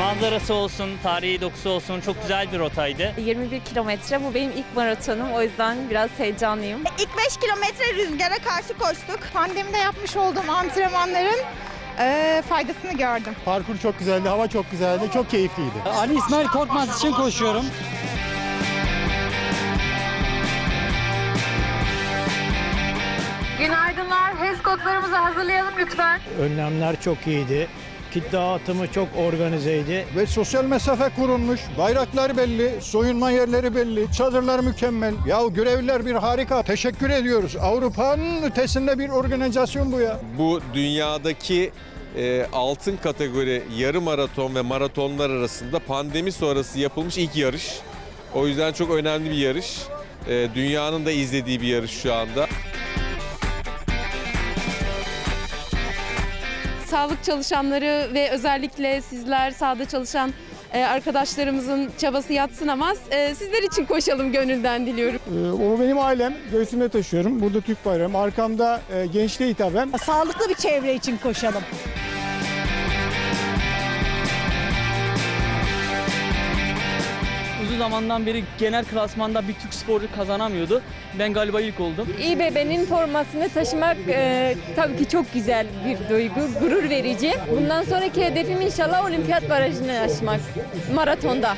Manzarası olsun, tarihi dokusu olsun çok güzel bir rotaydı. 21 kilometre bu benim ilk maratonum o yüzden biraz heyecanlıyım. İlk 5 kilometre rüzgara karşı koştuk. Pandemide yapmış olduğum antrenmanların eee, faydasını gördüm. Parkur çok güzeldi, hava çok güzeldi, çok keyifliydi. Ali İsmail Korkmaz için koşuyorum. Günaydınlar. HES kodlarımızı hazırlayalım lütfen. Önlemler çok iyiydi. Kit dağıtımı çok organizeydi. Ve sosyal mesafe kurulmuş, bayraklar belli, soyunma yerleri belli, çadırlar mükemmel. Ya görevliler bir harika. Teşekkür ediyoruz. Avrupa'nın ötesinde bir organizasyon bu ya. Bu dünyadaki e, altın kategori yarı maraton ve maratonlar arasında pandemi sonrası yapılmış ilk yarış. O yüzden çok önemli bir yarış. E, dünyanın da izlediği bir yarış şu anda. Sağlık çalışanları ve özellikle sizler sahada çalışan e, arkadaşlarımızın çabası yatsınamaz. E, Sizler için koşalım gönülden diliyorum. Ee, o benim ailem. Göğsümde taşıyorum. Burada Türk bayrağım. Arkamda e, gençliğe hitaben. Sağlıklı bir çevre için koşalım. Uzun zamandan beri genel klasmanda bir Türk sporcu kazanamıyordu. Ben galiba ilk oldum. İBB'nin formasını taşımak e, tabii ki çok güzel bir duygu, gurur verici. Bundan sonraki hedefim inşallah olimpiyat barajını aşmak maratonda.